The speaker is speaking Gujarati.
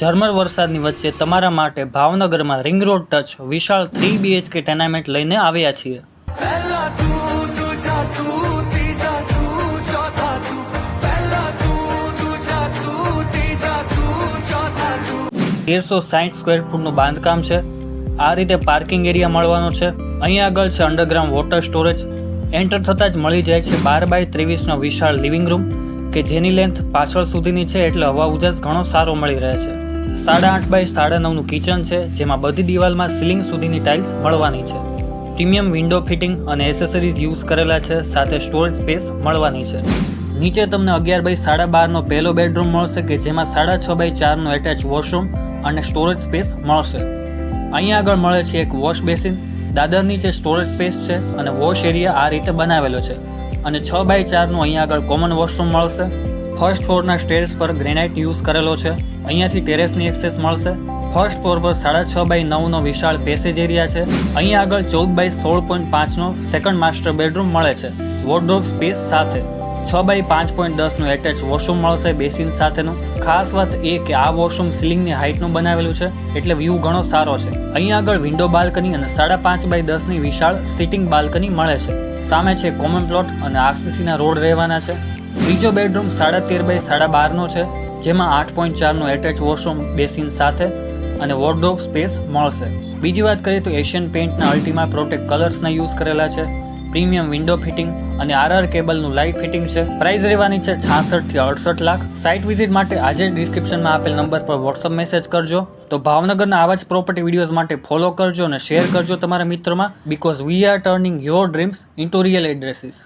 ઝરમર વરસાદની વચ્ચે તમારા માટે ભાવનગરમાં રિંગ રોડ ટચ વિશાળ થ્રી બીએચકે ટેનામેન્ટ લઈને આવ્યા છીએ. તેરસો સાઠ સ્ક્વેર ફૂટનું બાંધકામ છે. આ રીતે પાર્કિંગ એરિયા મળવાનો છે. અહીં આગળ છે અંડરગ્રાઉન્ડ વોટર સ્ટોરેજ એન્ટર થતાં જ મળી જાય છે બાર બાય ત્રેવીસનો વિશાળ લિવિંગ રૂમ કે જેની લેન્થ પાછળ સુધીની છે એટલે હવા ઉજાસ ઘણો સારો મળી રહે છે. સાડા આઠ બાય સાડા નવનું કિચન છે, જેમાં બધી દિવાલમાં સીલિંગ સુધીની ટાઇલ્સ મળવાની છે. પ્રીમિયમ વિન્ડો ફિટિંગ અને એસેસરીઝ યુઝ કરેલા છે, સાથે સ્ટોરેજ સ્પેસ મળવાની છે. નીચે તમને અગિયાર બાય સાડા બારનો પહેલો બેડરૂમ મળશે, કે જેમાં સાડા છ બાય ચારનો એટેચ વોશરૂમ અને સ્ટોરેજ સ્પેસ મળશે. અહીંયા આગળ મળે છે એક વોશ બેસિન દાદર નીચે સ્ટોરેજ સ્પેસ છે અને વોશ એરિયા આ રીતે બનાવેલો છે. અને છ બાય ચારનું અહીંયા આગળ કોમન વોશરૂમ મળશે. ફર્સ્ટ ફ્લોરના સ્ટેર્સ પર ગ્રેનાઇટ યુઝ કરેલો છે. અહીંયાથી ટેરેસની એક્સેસ મળશે. ફર્સ્ટ ફ્લોર પર સાડા છ બાય નવનો વિશાળ પેસેજ એરિયા છે. અહીંયા આગળ ચૌદ બાય સોળ પોઈન્ટ પાંચનો સેકન્ડ માસ્ટર બેડરૂમ મળે છે. વોર્ડરોબ સ્પેસ સાથે. છ બાય પાંચ પોઈન્ટ દસનું એટેચ વોશરૂમ મળશે બેસિન સાથેનું. ખાસ વાત એ કે આ વોશરૂમ સીલિંગની હાઇટનું બનાવેલું છે, એટલે વ્યૂ ઘણો સારો છે. અહીંયા આગળ વિન્ડો બાલ્કની અને સાડા પાંચ બાય દસની વિશાળ સિટિંગ બાલ્કની મળે છે. સામે છે કોમન પ્લોટ અને આરસીસીના રોડ રહેવાના છે. ત્રીજો બેડરૂમ સાડા તેર બાય સાડા બારનો છે, જેમાં આઠ પોઈન્ટ ચારનું એટેચ વોશરૂમ બેસિન સાથે અને વોર્ડરોબ સ્પેસ મળશે. બીજી વાત કરીએ તો એશિયન પેઇન્ટના અલ્ટીમા પ્રોટેક્ટ કલર્સના યુઝ કરેલા છે. પ્રીમિયમ વિન્ડો ફિટિંગ અને આરઆર કેબલનું લાઇટ ફિટિંગ છે. પ્રાઇસ રહેવાની છે છાસઠથી અડસઠ લાખ. સાઇટ વિઝિટ માટે આજે ડિસ્ક્રિપ્શનમાં આપેલ નંબર પર વોટ્સઅપ મેસેજ કરજો. તો ભાવનગરના આવા જ પ્રોપર્ટી વિડીયોઝ માટે ફોલો કરજો અને શેર કરજો તમારા મિત્રોમાં because we are turning your dreams into real addresses